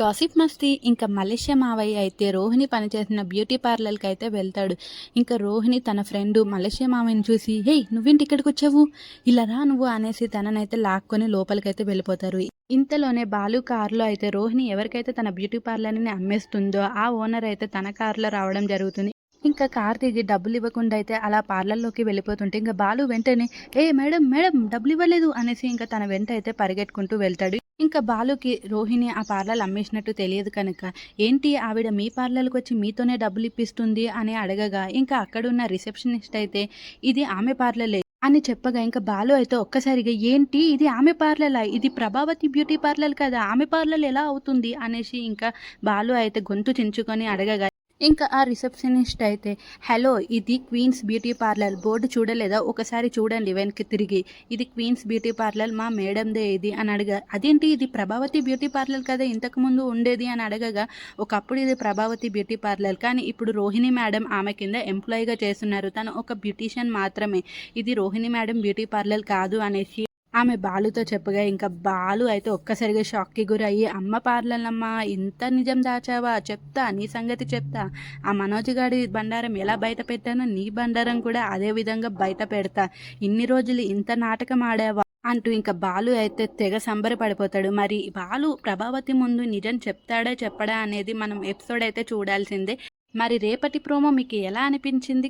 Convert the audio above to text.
Gossip మస్తీ ఇంకా Malaysia మావయ్య అయితే రోహిణి పనిచేసిన బ్యూటీ పార్లర్కి అయితే వెళ్తాడు. ఇంకా రోహిణి తన ఫ్రెండ్ మలేషియా మావయ్యని చూసి హే నువ్వేంటి ఇక్కడికి వచ్చావు? ఇలా రా నువ్వు అనేసి తననైతే లాక్కొని లోపలికైతే వెళ్ళిపోతారు. ఇంతలోనే బాలు కారులో అయితే రోహిణి ఎవరికైతే తన బ్యూటీ పార్లర్ని అమ్మేస్తుందో ఆ ఓనర్ అయితే తన కారులో రావడం జరుగుతుంది. ఇంకా కార్ దిగి డబ్బులు ఇవ్వకుండా అయితే అలా పార్లర్లోకి వెళ్ళిపోతుంటే ఇంకా బాలు వెంటనే ఏ మేడం మేడం డబ్బులు ఇవ్వలేదు అనేసి ఇంకా తన వెంట అయితే పరిగెట్టుకుంటూ వెళ్తాడు. ఇంకా బాలుకి రోహిణి ఆ పార్లర్ అమ్మేసినట్టు తెలియదు కనుక ఏంటి ఆవిడ మీ పార్లర్కి వచ్చి మీతోనే డబ్బులు ఇప్పిస్తుంది అని అడగగా ఇంకా అక్కడున్న రిసెప్షనిస్ట్ అయితే ఇది ఆమె పార్లర్లే అని చెప్పగా ఇంకా బాలు అయితే ఒక్కసారిగా ఏంటి ఇది ఆమె పార్లరా ఇది ప్రభావతి బ్యూటీ పార్లర్ కదా ఆమె పార్లర్ ఎలా అవుతుంది? అనేసి ఇంకా బాలు అయితే గొంతు చించుకొని అడగగా ఇంకా ఆ రిసెప్షనిస్ట్ అయితే హలో ఇది క్వీన్స్ బ్యూటీ పార్లర్. బోర్డు చూడలేదా? ఒకసారి చూడండి వెనక్కి తిరిగి. ఇది క్వీన్స్ బ్యూటీ పార్లర్ మా మేడందే ఇది అని అడగా. అదేంటి? ఇది ప్రభావతి బ్యూటీ పార్లర్ కదా ఇంతకు ముందు ఉండేది అని అడగగా ఒకప్పుడు ఇది ప్రభావతి బ్యూటీ పార్లర్. కానీ ఇప్పుడు రోహిణి మేడం ఆమె కింద ఎంప్లాయీగా చేస్తున్నారు. తను ఒక బ్యూటీషియన్ మాత్రమే. ఇది రోహిణి మేడం బ్యూటీ పార్లర్ కాదు అనేసి ఆమె బాలుతో చెప్పగా ఇంకా బాలు అయితే ఒక్కసారిగా షాక్కి గురయ్యి అమ్మ పార్లర్లమ్మ ఇంత నిజం దాచావా? చెప్తా నీ సంగతి చెప్తా. ఆ మనోజ్ గారి బండారం ఎలా బయట పెట్టానో నీ బండారం కూడా అదే విధంగా బయట పెడతా. ఇన్ని రోజులు ఇంత నాటకం ఆడావా? అంటూ ఇంకా బాలు అయితే తెగ సంబరపడిపోతాడు. మరి బాలు ప్రభావతి ముందు నిజం చెప్తాడా చెప్పడా అనేది మనం ఎపిసోడ్ అయితే చూడాల్సిందే. మరి రేపటి ప్రోమో మీకు ఎలా అనిపించింది?